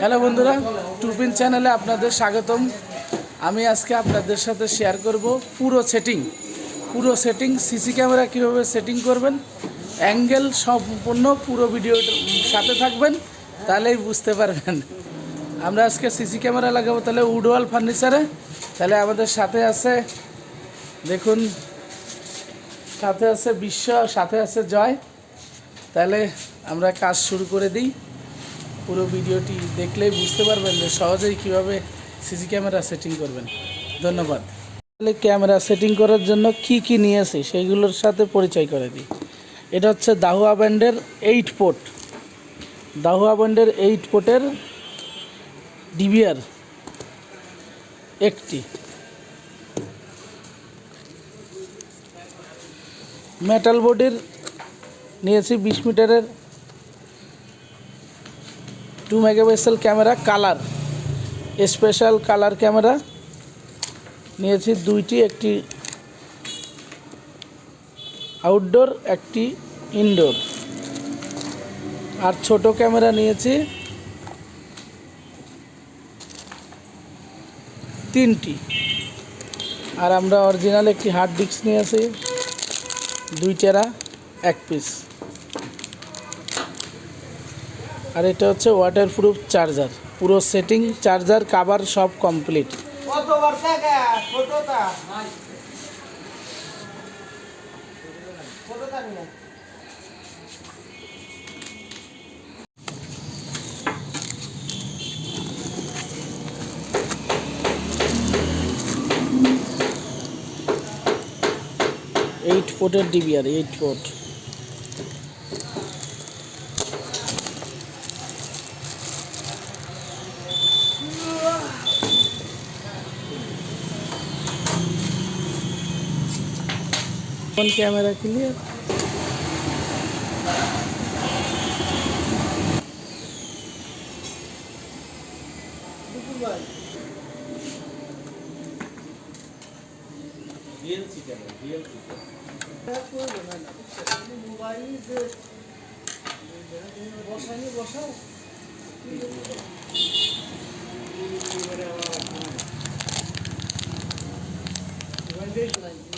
Hello বন্ধুরা two-pin চ্যানেলে আপনাদের স্বাগতম। আমি আজকে আপনাদের সাথে শেয়ার করব পুরো সেটিং পুরো সেটিং সিসি ক্যামেরা কীভাবে সেটিং করবেন অ্যাঙ্গেল সম্পূর্ণ পুরো ভিডিওর সাথে থাকবেন, তাহলেই বুঝতে পারবেন। আমরা আজকে সিসি ক্যামেরা লাগাবো, তাহলে উডওয়াল ফার্নিচারে তাহলে আমাদের সাথে আছে, দেখুন, সাথে আছে বিশ্ব, সাথে আছে জয়। তাহলে আমরা কাজ শুরু করে দিই। পুরো ভিডিওটি দেখলেই বুঝতে পারবেন যে সহজেই কীভাবে সিসি ক্যামেরা সেটিং করবেন। ধন্যবাদ। তাহলে ক্যামেরা সেটিং করার জন্য কি কি নিয়েছি সেইগুলোর সাথে পরিচয় করে দিই। এটা হচ্ছে দাহুয়া ব্যান্ডের এইট পোর্ট। দাহুয়া ব্যান্ডের এইট পোর্টের ডিবিআর একটি। মেটাল বোর্ডের নিয়েছি বিশ মিটারের two megapixel camera colour special colour camera নিয়েছি দুইটি, একটি আউটডোর একটি ইনডোর আর ছোট ক্যামেরা নিয়েছি তিনটি। আর আমরা অরিজিনাল একটি হার্ড ডিস্ক নিয়েছি, দুই টেরা এক পিস আর এটা হচ্ছে ওয়াটারপ্রুফ চার্জার পুরো সেটিং চার্জার কাভার সব কমপ্লিট এইট ফুটের ডিবিআর এইট ফুট কোন ক্যামেরা ক্লিয়ার।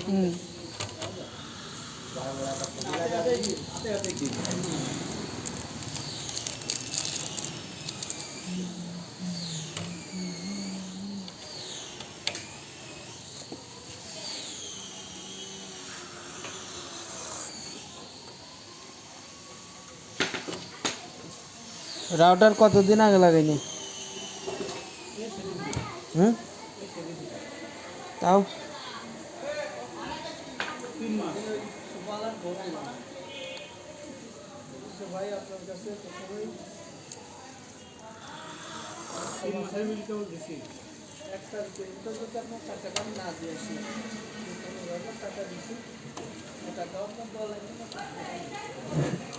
হুম। রাউটার কতদিন আগে লাগাইনি হুম তাও ভাই আপনার কাছে প্রথমেই এক তারিখে যদি আপনার টাকাটা না দিয়ে আসি। টাকা দিছি। টাকাও আপনার দেওয়া লাগবে না।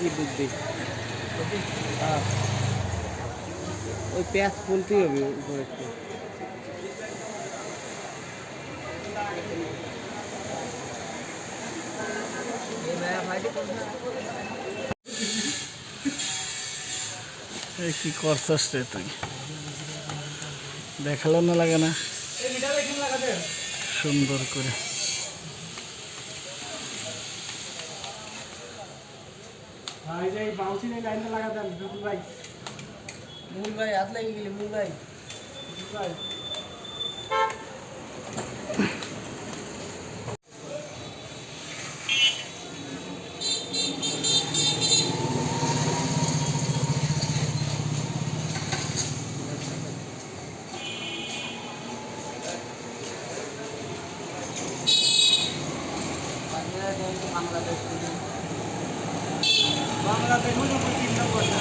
কি বুদ্ধি। ওই পেঁয়াজ ফুলতেই হবে উপরে একটু। কি করছস রে তুই? দেখাল না লাগে না? সুন্দর করে। মূল ভাই হাত লাগিয়ে গেলি মূল ভাই। বাংলাদেশ তিন নম্বর না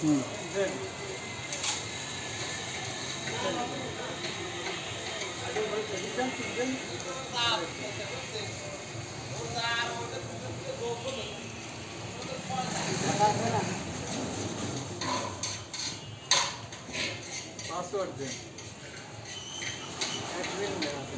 হুম পাসওয়ার্ড দেন অ্যাডমিন লেখাতে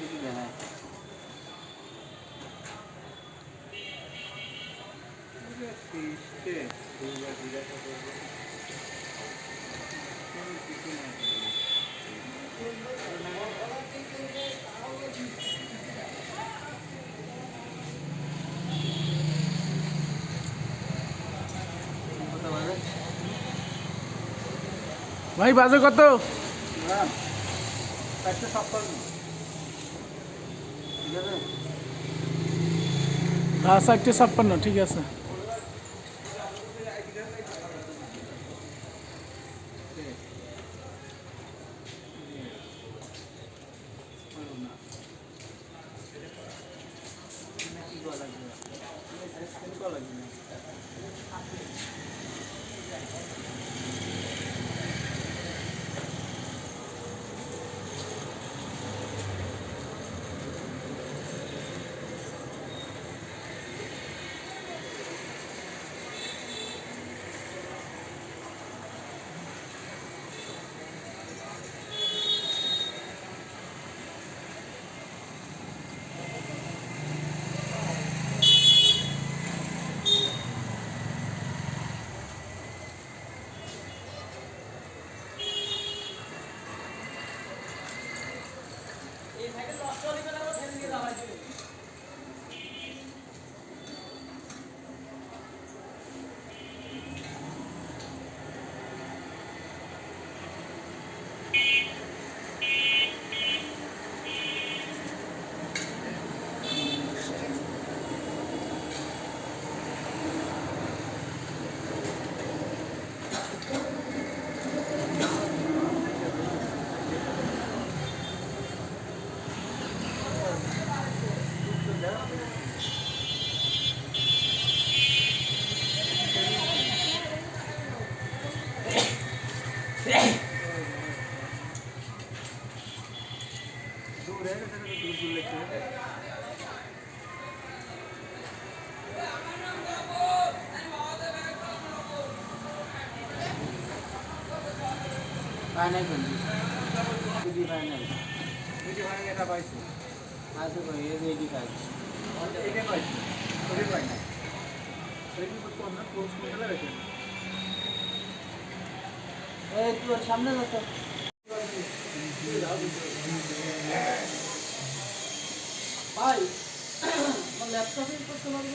দেখি দেখায় ভাই বাজে কত? চারটে সপ্তাহ ঠিক আছে হ্যাঁ চারটে ছাপ্পান্ন ঠিক আছে কি করা লাগবে কোনটি? এডি পায় নাই বুঝি ভাই এটা পাইছি আছে কই এই যে এটা পাইছি। ওটা পাই না ওই কি করতে না কোর্স করতে লাগে এই তোর সামনে যত ভাই আমার ল্যাপটপে করতে পারব